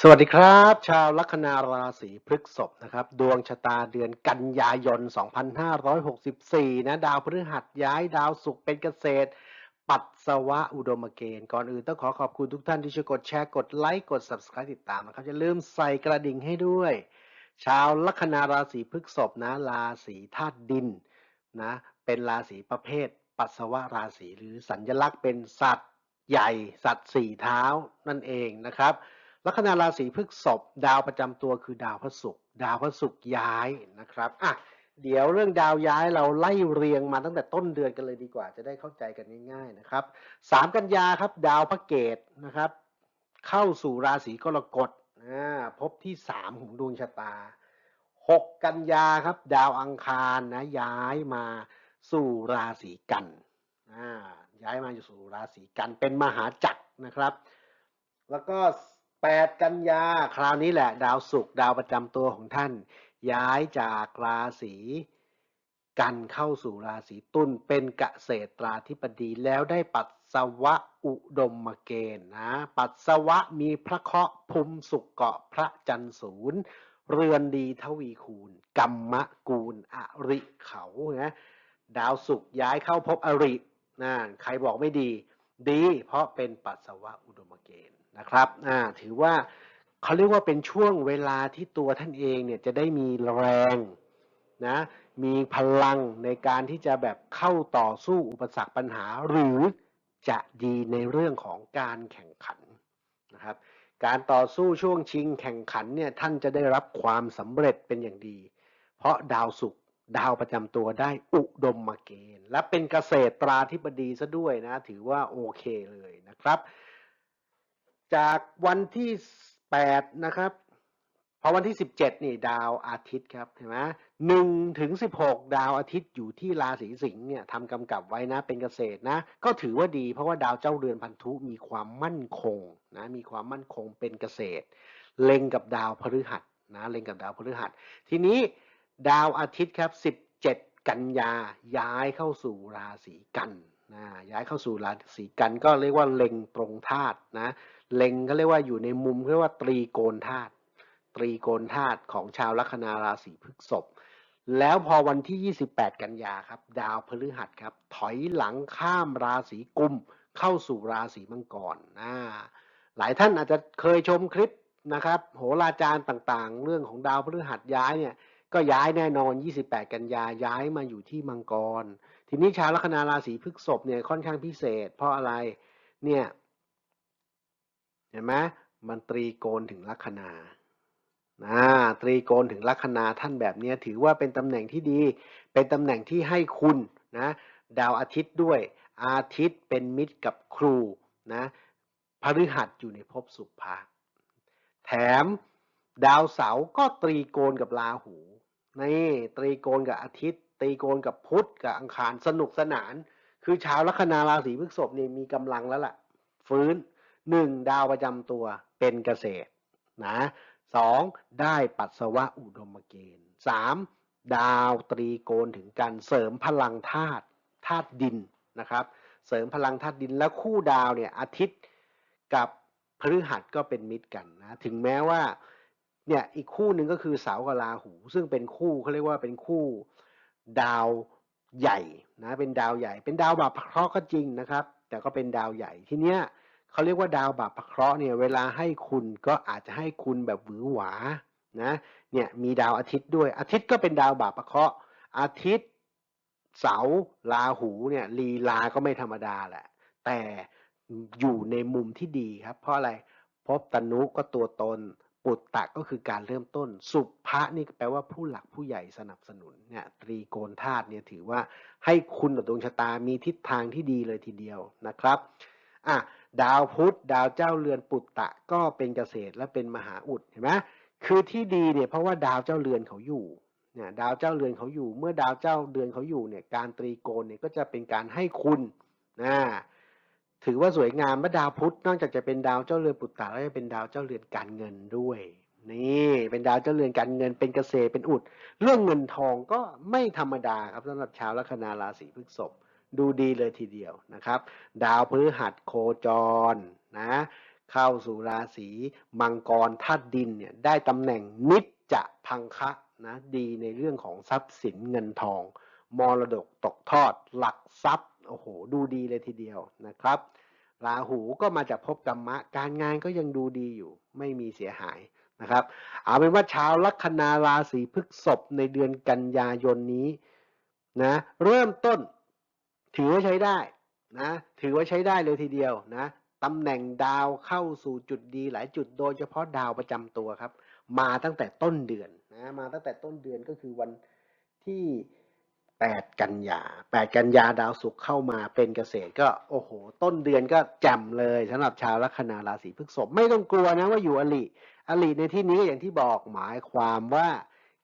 สวัสดีครับ ชาวลัคนาราศีพฤษภนะครับ ดวงชะตาเดือนกันยายน 2564 นะ ดาวพฤหัสย้ายดาวศุกร์เป็นเกษตร ปัสสาวะอุดมเกณฑ์ก่อนอื่นต้องขอขอบคุณทุกท่านที่ช่วยกดแชร์กดไลค์กด Subscribe ติดตามนะครับอย่าลืมใส่กระดิ่งให้ด้วย ชาวลัคนาราศีพฤษภนะราศีธาตุดินนะเป็นราศีประเภท ปัสสาวะราศีหรือสัญลักษณ์เป็นสัตว์ใหญ่สัตว์สี่เท้านั่นเองนะครับ ลัคนาราศีพฤษภดาวประจำตัวคือดาวพระศุกร์ดาวพระศุกร์ย้ายนะครับอะเดี๋ยวเรื่องดาวย้ายเราไล่เรียงมาตั้งแต่ต้นเดือนกันเลยดีกว่า จะได้เข้าใจกันง่าย ๆนะครับสามกันยาครับดาวพระเกตนะครับ เข้าสู่ราศีกรกฎอ่าพบที่สามของดวงชะตาหกกันยาครับ ดาวอังคารนะย้ายมาสู่ราศีกันอ่าย้ายมาสู่ราศีกันเป็นมหาจักรนะครับ แล้วก็ 8 กันยาคราวนี้แหละดาวศุกร์ดาวประจำตัวของท่าน ย้ายจากราศีกันเข้าสู่ราศีตุลเป็นเกษตราธิบดีแล้วได้ปัสสาวะอุดมเกณฑ์นะปัสสาวะมีพระเคราะห์ภูมิสุขเกาะพระจันทร์ศูนย์เรือนดีทวีคูณกรรมกูลอริเขานะดาวศุกร์ย้ายเข้าพบอรินะใครบอกไม่ดี ดีเพราะเป็นปัสสาวะอุดมเกณฑ์ นะครับถือว่าเขาเรียกว่าเป็นช่วงเวลาที่ตัวท่านเองเนี่ยจะได้มีแรงนะมีพลังในการที่จะแบบเข้าต่อสู้อุปสรรคปัญหา หรือจะดีในเรื่องของการแข่งขันนะครับการต่อสู้ช่วงชิงแข่งขันเนี่ยท่านจะได้รับความสำเร็จเป็นอย่างดี เพราะดาวศุกร์ดาวประจำตัวได้อุดมมาเกณฑ์ และเป็นเกษตราธิบดีซะด้วยนะ ถือว่าโอเคเลยนะครับ จากวันที่ 8 นะครับพอวันที่ 17 นี่ดาวอาทิตย์ครับเห็นไหมหนึ่งถึง 16 ดาวอาทิตย์อยู่ที่ราศีสิงห์เนี่ยทำกำกับไว้นะเป็นเกษตรนะ ก็ถือว่าดีเพราะว่าดาวเจ้าเรือนพันธุมีความมั่นคงนะมีความมั่นคงเป็นเกษตร เล็งกับดาวพฤหัสนะเล็งกับดาวพฤหัส ทีนี้ดาวอาทิตย์ครับ 17 กันยาย้ายเข้าสู่ราศีกันนะย้ายเข้าสู่ราศีกันก็เรียกว่าเล็งตรงธาตุนะ เล็งเขาเรียกว่าอยู่ในมุมเขาเรียกว่าตรีโกณธาตุตรีโกณธาตุของชาวลัคนาราศีพฤษภแล้วพอวันที่ 28 กันยาครับ ดาวพฤหัสครับ ถอยหลังข้ามราศีกุม เข้าสู่ราศีมังกรนะหลายท่านอาจจะเคยชมคลิปนะครับ โหราจารย์ต่างๆ เรื่องของดาวพฤหัสย้ายเนี่ยก็ย้ายแน่นอน 28 กันยาย้ายมาอยู่ที่มังกร ทีนี้ชาวลัคนาราศีพฤษภเนี่ยค่อนข้างพิเศษ เพราะอะไรเนี่ย เห็นไหมมันตรีโกณถึงลัคนานะตรีโกณถึงลัคนาท่านแบบนี้ถือว่าเป็นตำแหน่งที่ดี เป็นตำแหน่งที่ให้คุณนะดาวอาทิตย์ด้วย อาทิตย์เป็นมิตรกับครูนะพฤหัสอยู่ในภพสุภาแถมดาวเสาร์ก็ตรีโกณกับราหูนี่ตรีโกณกับอาทิตย์ ตรีโกณกับพุธกับอังคารสนุกสนาน คือชาวลัคนาราศีพฤษภนี่มีกำลังแล้วล่ะ ฟื้น หนึ่งดาวประจำตัวเป็นเกษตรนะสองได้ปัสสาวะอุดมเกณฑ์สามดาวตรีโกณถึงการเสริมพลังธาตุธาตุดินนะครับ เสริมพลังธาตุดินแล้วคู่ดาวเนี่ยอาทิตย์กับพฤหัสก็เป็นมิตรกันนะถึงแม้ว่าเนี่ยอีกคู่หนึ่งก็คือเสากับราหู ซึ่งเป็นคู่เขาเรียกว่าเป็นคู่ดาวใหญ่นะเป็นดาวใหญ่ เป็นดาวบาปเคราะห์ก็จริงนะครับ แต่ก็เป็นดาวใหญ่ทีเนี้ย เขาเรียกว่าดาวบาปเคราะห์เนี่ยเวลาให้คุณก็อาจจะให้คุณแบบหวือหวานะเนี่ยมีดาวอาทิตย์ด้วย อาทิตย์ก็เป็นดาวบาปเคราะห์อาทิตย์ เสาร์ราหูเนี่ยลีลาก็ไม่ธรรมดาแหละ แต่อยู่ในมุมที่ดีครับ เพราะอะไรพบตนุก็ตัวตน ปุตตะก็คือการเริ่มต้น สุภะนี่แปลว่าผู้หลักผู้ใหญ่สนับสนุนเนี่ยตรีโกณธาตุเนี่ยถือว่าให้คุณกับดวงชะตามีทิศทางที่ดีเลยทีเดียวนะครับ อะดาวพุธดาวเจ้าเรือนปุตตะก็เป็นเกษตรและเป็นมหาอุดเห็นไหมคือที่ดีเนี่ยเพราะว่าดาวเจ้าเรือนเขาอยู่เนี่ยดาวเจ้าเรือนเขาอยู่ เมื่อดาวเจ้าเรือนเขาอยู่เนี่ยการตรีโกณเนี่ยก็จะเป็นการให้คุณนะถือว่าสวยงามเมื่อดาวพุธนอกจากจะเป็นดาวเจ้าเรือนปุตตะแล้วจะเป็นดาวเจ้าเรือนการเงินด้วยนี่เป็นดาวเจ้าเรือนการเงินเป็นเกษตรเป็นอุด เรื่องเงินทองก็ไม่ธรรมดาครับสำหรับชาวลัคนาราศีพฤษภ ดูดีเลยทีเดียวนะครับ ดาวพฤหัสโคจรนะเข้าสู่ราศีมังกรธาตุดินเนี่ยได้ตำแหน่งนิจจะพังคะนะดีในเรื่องของทรัพย์สินเงินทอง มรดกตกทอด หลักทรัพย์โอ้โหดูดีเลยทีเดียวนะครับ ราหูก็มาจากภพกรรมะ การงานก็ยังดูดีอยู่ ไม่มีเสียหายนะครับ เอาเป็นว่าชาวลัคนาราศีพฤษภในเดือนกันยายนนี้นะเริ่มต้น ถือว่าใช้ได้นะถือว่าใช้ได้เลยทีเดียวนะตำแหน่งดาวเข้าสู่จุดดีหลายจุดโดยเฉพาะดาวประจำตัวครับ มาตั้งแต่ต้นเดือนนะมาตั้งแต่ต้นเดือนก็คือวันที่ 8 กันยา 8 กันยาดาวศุกร์เข้ามาเป็นเกษตรก็โอ้โห ต้นเดือนก็แจ่มเลยสำหรับชาวลัคนาราศีพฤษภไม่ต้องกลัวนะว่าอยู่อลิอลิในที่นี้ก็อย่างที่บอกหมายความว่า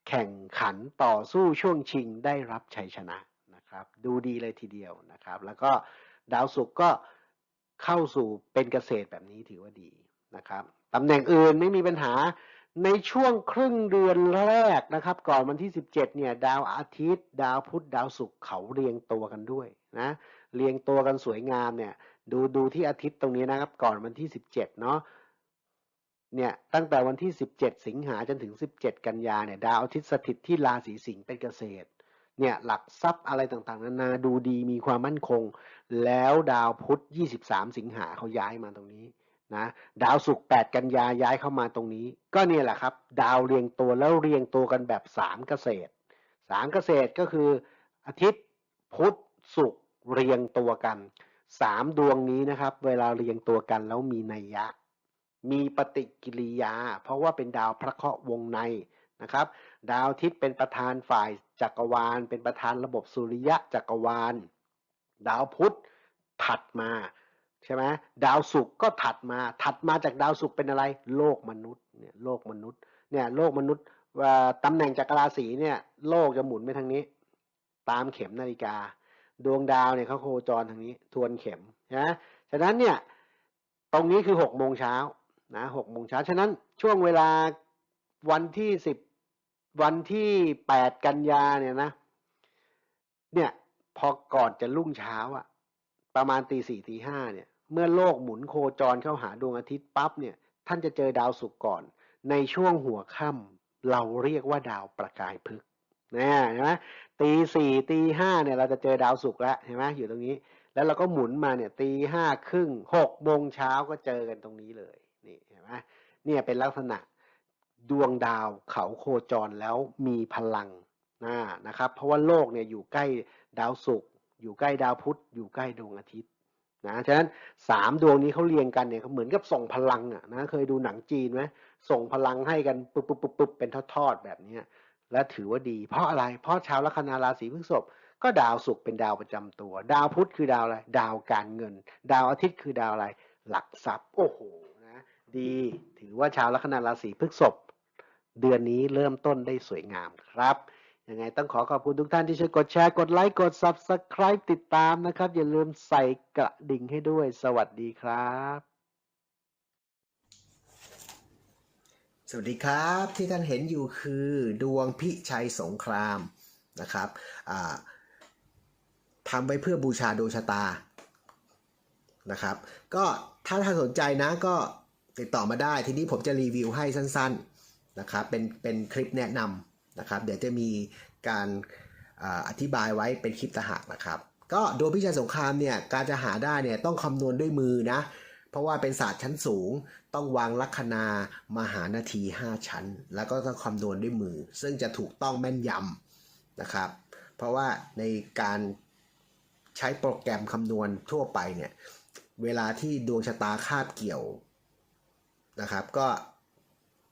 แข่งขันต่อสู้ช่วงชิงได้รับชัยชนะ นะครับ ดูดีเลยทีเดียวนะครับ แล้วก็ดาวศุกร์ก็เข้าสู่เป็นเกษตรแบบนี้ถือว่าดีนะครับตำแหน่งอื่นไม่มีปัญหาในช่วงครึ่งเดือนแรกนะครับ ก่อนวันที่ 17เนี่ยดาวอาทิตย์ ดาวพุธดาวศุกร์เขาเรียงตัวกันด้วยนะเรียงตัวกันสวยงามเนี่ย ดูดูที่อาทิตย์ตรงนี้นะครับ ก่อนวันที่ 17เนาะเนี่ยตั้งแต่วันที่ 17 สิงหาจนถึง 17 กันยาเนี่ยดาวอาทิตย์สถิตที่ราศีสิงห์เป็นเกษตร เนี่ยหลักทรัพย์อะไรต่างๆ นานาดูดีมีความมั่นคง แล้วดาวพุธ 23 สิงหาเขาย้ายมาตรงนี้นะดาวศุกร์8กันยาย้ายเข้ามาตรงนี้ ก็เนี่ยแหละครับ ดาวเรียงตัวแล้วเรียงตัวกันแบบสามเกษตรสามเกษตรก็คืออาทิตย์พุธศุกร์เรียงตัวกันสามดวงนี้นะครับ เวลาเรียงตัวกันแล้วมีนัยยะ มีปฏิกิริยา เพราะว่าเป็นดาวพระเคราะห์วงในนะครับ ดาวอาทิตย์เป็นประธานฝ่ายจักรวาล เป็นประธานระบบสุริยะจักรวาล ดาวพุธถัดมาใช่ไหมดาวศุกร์ก็ถัดมา ถัดมาจากดาวศุกร์เป็นอะไร โลกมนุษย์เนี่ยโลกมนุษย์เนี่ยโลกมนุษย์ตำแหน่งจักรราศีเนี่ยโลกจะหมุนไปทางนี้ ตามเข็มนาฬิกา ดวงดาวเนี่ยเขาโคจรทางนี้ ทวนเข็มนะฉะนั้นเนี่ยตรงนี้คือหกโมงเช้านะหกโมงเช้าฉะนั้นช่วงเวลาวันที่สิบ วันที่แปดกันยาเนี่ยนะ เนี่ยพอก่อนจะรุ่งเช้าอะประมาณตีสี่ตีห้าเนี่ย เมื่อโลกหมุนโคจรเข้าหาดวงอาทิตย์ปั๊บเนี่ย ท่านจะเจอดาวศุกร์ก่อน ในช่วงหัวค่ำเราเรียกว่าดาวประกายพฤกษ์นะเห็นไหมตีสี่ตีห้าเนี่ยเราจะเจอดาวศุกร์แล้วเห็นไหมอยู่ตรงนี้ แล้วเราก็หมุนมาเนี่ยตีห้าครึ่งหกโมงเช้าก็เจอกันตรงนี้เลยนี่เห็นไหมเนี่ยเป็นลักษณะ ดวงดาวเขาโคจรแล้วมีพลังนะนะครับ เพราะว่าโลกเนี่ยอยู่ใกล้ดาวศุกร์อยู่ใกล้ดาวพุธอยู่ใกล้ดวงอาทิตย์นะฉะนั้นสามดวงนี้เขาเรียงกันเนี่ยเขาเหมือนกับส่งพลังอะนะเคยดูหนังจีนไหมส่งพลังให้กันปุ๊บปุ๊บปุ๊บปุ๊บเป็นทอดๆแบบเนี้ยและถือว่าดี เพราะอะไร เพราะชาวลัคนาราศีพฤษภก็ดาวศุกร์เป็นดาวประจำตัว ดาวพุธคือดาวอะไร ดาวการเงิน ดาวอาทิตย์คือดาวอะไร หลักทรัพย์ โอ้โหนะดี ถือว่าชาวลัคนาราศีพฤษภ เดือนนี้เริ่มต้นได้สวยงามครับยังไงต้องขอขอบคุณทุกท่านที่ช่วยกดแชร์ กดไลค์ กด Subscribe ติดตามนะครับ อย่าลืมใส่กระดิ่งให้ด้วย สวัสดีครับ สวัสดีครับที่ท่านเห็นอยู่คือดวงพิชัยสงครามนะครับทำไว้เพื่อบูชาดวงชะตานะครับ ก็ถ้าท่านสนใจนะก็ติดต่อมาได้ทีนี้ผมจะรีวิวให้สั้นๆ นะครับเป็นเป็นคลิปแนะนำนะครับ เดี๋ยวจะมีการอธิบายไว้เป็นคลิปตางหากนะครับ ก็ดวงพิชัยสงครามเนี่ยการจะหาได้เนี่ยต้องคำนวณด้วยมือนะ เพราะว่าเป็นศาสตร์ชั้นสูง ต้องวางลัคนา มหานาที 5 ชั้น แล้วก็ต้องคำนวณด้วยมือ ซึ่งจะถูกต้องแม่นยำนะครับ เพราะว่าในการใช้โปรแกรมคำนวณทั่วไปเนี่ยเวลาที่ดวงชะตาคาบเกี่ยวนะครับ ก็